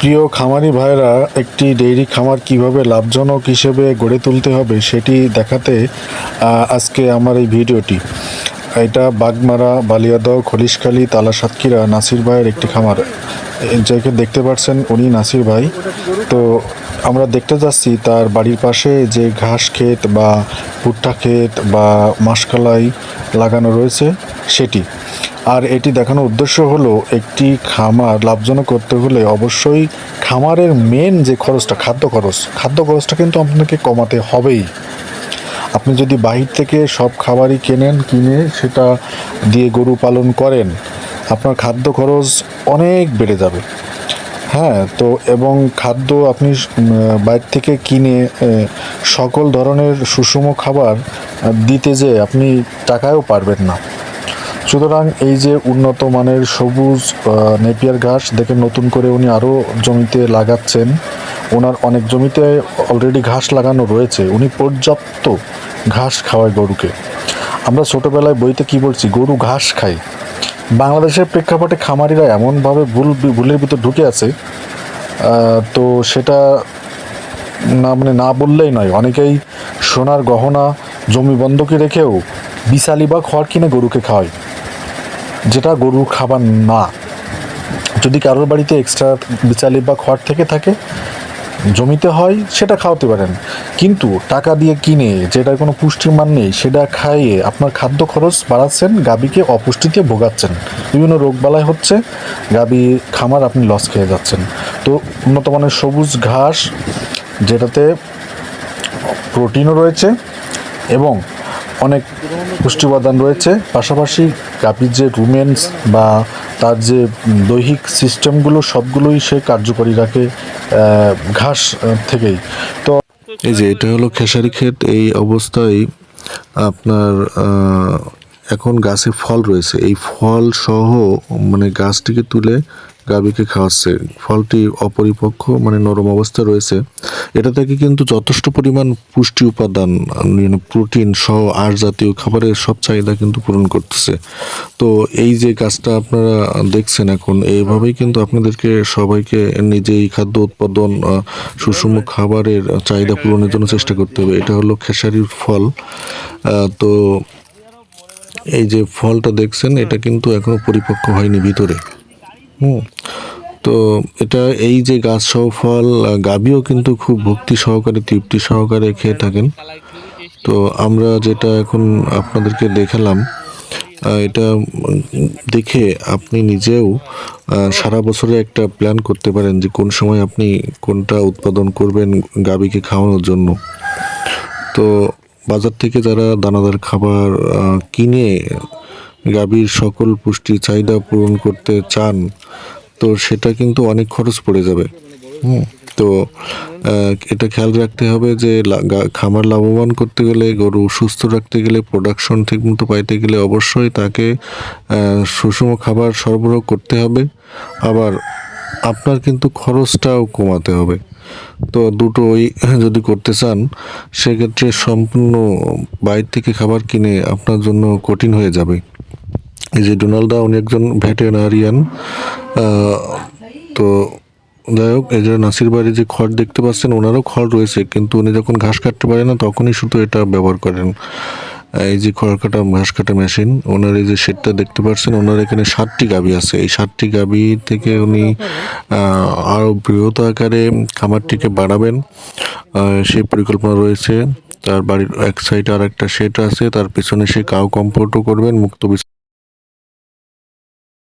প্রিয় খামারি ভাইরা একটি ডেইরি খামার কীভাবে লাভজনক হিসেবে গড়ে তুলতে হবে সেটি দেখাতে আজকে আমার এই ভিডিওটি। এটা বাগমারা, বালিয়াদহ, খলিশখালী তালা সাতক্ষীরা নাসির ভাইয়ের একটি খামার। যাকে দেখতে পাচ্ছেন, উনি নাসির ভাই। তো আমরা দেখতে যাচ্ছি, তার বাড়ির পাশে যে ঘাস ক্ষেত বা ভুট্টা ক্ষেত বা মাসকালাই লাগানো রয়েছে, সেটি। আর এটি দেখানোর উদ্দেশ্য হলো একটি খামার লাভজনক করতে হলে অবশ্যই খামারের মেন যে খরচটা, খাদ্য খরচ, খাদ্য খরচটা কিন্তু আপনাকে কমাতে হবেই। আপনি যদি বাহির থেকে সব খাবারই কেনেন, কিনে সেটা দিয়ে গরু পালন করেন, আপনার খাদ্য খরচ অনেক বেড়ে যাবে। হ্যাঁ তো এবং খাদ্য আপনি বাইর থেকে কিনে সকল ধরনের সুষম খাবার দিতে যে আপনি টাকায়ও পারবেন না। সুতরাং এই যে উন্নত মানের সবুজ নেপিয়ার ঘাস দেখে নতুন করে উনি আরও জমিতে লাগাচ্ছেন। ওনার অনেক জমিতে অলরেডি ঘাস লাগানো রয়েছে। উনি পর্যাপ্ত ঘাস খাওয়ায় গরুকে। আমরা ছোটোবেলায় বইতে কি বলছি? গরু ঘাস খায়। বাংলাদেশের প্রেক্ষাপটে খামারিরা এমনভাবে ভুল, ভুলের ভিতর ঢুকে আছে তো সেটা না মানে না বললেই নয়। অনেকেই সোনার গহনা, জমি বন্ধকে রেখেও বিশালি বা খড় কিনে গরুকে খাওয়ায়। যেটা গরুর খাবার না। যদি কারোর বাড়িতে এক্সট্রা বিচালি বা খড় থেকে থাকে, জমিতে হয়, সেটা খাওয়াতে পারেন। কিন্তু টাকা দিয়ে কিনে যেটা কোনো পুষ্টির মান নেই, সেটা খাইয়ে আপনার খাদ্য খরচ বাড়াচ্ছেন গাবিকে অপুষ্টিতে ভোগাচ্ছেন। বিভিন্ন রোগবালাই হচ্ছে গাবি খামার আপনি লস খেয়ে যাচ্ছেন। তো উন্নত মানের সবুজ ঘাস, যেটাতে প্রোটিনও রয়েছে এবং অনেক পুষ্টি উপাদান রয়েছে। পাশাপাশি গাভীর যে রুমেন্স বা তার যে দৈহিক সিস্টেমগুলো, সবগুলোই সে কার্যকরী রাখে ঘাস থেকেই। তো এই যে এটা হলো খেসারি ক্ষেত, এই অবস্থায় আপনার এখন গাছে ফল রয়েছে। এই ফল সহ মানে গাছটিকে তুলে গাভীকে খাওয়াচ্ছে। ফলটি অপরিপক্ক মানে নরম অবস্থায় রয়েছে। এটা থেকে কিন্তু যথেষ্ট পরিমাণ পুষ্টি উপাদান মানে প্রোটিন সহ আর জাতীয় খাবারের সব চাহিদা কিন্তু পূরণ করতেছে। তো এই যে গাছটা আপনারা দেখছেন এখন এইভাবেই কিন্তু আপনাদেরকে সবাইকে নিজেই খাদ্য উৎপাদন সুষম খাবারের চাহিদা পূরণের জন্য চেষ্টা করতে হবে। এটা হলো খেসারির ফল। তো এই যে ফলটা দেখছেন, এটা কিন্তু এখনও পরিপক্ক হয়নি ভিতরে। হুম। তো এটা এই যে গাছ সহ ফল গাভীও কিন্তু খুব ভক্তি সহকারে, তৃপ্তি সহকারে খেয়ে থাকেন। তো আমরা যেটা এখন আপনাদেরকে দেখালাম এটা দেখে আপনি নিজেও সারা বছরে একটা প্ল্যান করতে পারেন যে কোন সময় আপনি কোনটা উৎপাদন করবেন গাভীকে খাওয়ানোর জন্য। তো বাজার থেকে যারা দানাদার খাবার কিনে গাভীর সকল পুষ্টি চাহিদা পূরণ করতে চান, তো সেটা কিন্তু অনেক খরচ পড়ে যাবে। হুম, তো এটা খেয়াল রাখতে হবে যে খামার লাভবান করতে গেলে, গরু সুস্থ রাখতে গেলে প্রোডাকশন ঠিকমতো পাইতে গেলে অবশ্যই তাকে সুষম খাবার সরবরাহ করতে হবে। আবার আপনার কিন্তু খরচটাও কমাতে হবে। তো দুটো দুটোই যদি করতে চান, সেক্ষেত্রে সম্পূর্ণ বাইরে থেকে খাবার কিনে আপনার জন্য কঠিন হয়ে যাবে। এই যে ডোনাল্ডা উনি একজন ভেটেরিনারিয়ান তো যাই হোক, এই যে নাসির বাড়ি যে খড় দেখতে পাচ্ছেন, ওনারও খড় রয়েছে, কিন্তু উনি যখন ঘাস কাটতে পারে না, তখনই শুধু এটা ব্যবহার করেন। এই যে খড় কাটা, ঘাস কাটা মেশিন, ওনার এই যে শেডটা দেখতে পাচ্ছেন, ওনার এখানে সাতটি গাবি আছে। এই সাতটি গাবি থেকে উনি আরও আরও বৃহৎ আকারে খামারটিকে বাড়াবেন সেই পরিকল্পনা রয়েছে। তার বাড়ির এক সাইডে আর একটা শেড আছে, তার পিছনে সে কাউ কম্পোর্টও করবেন, মুক্ত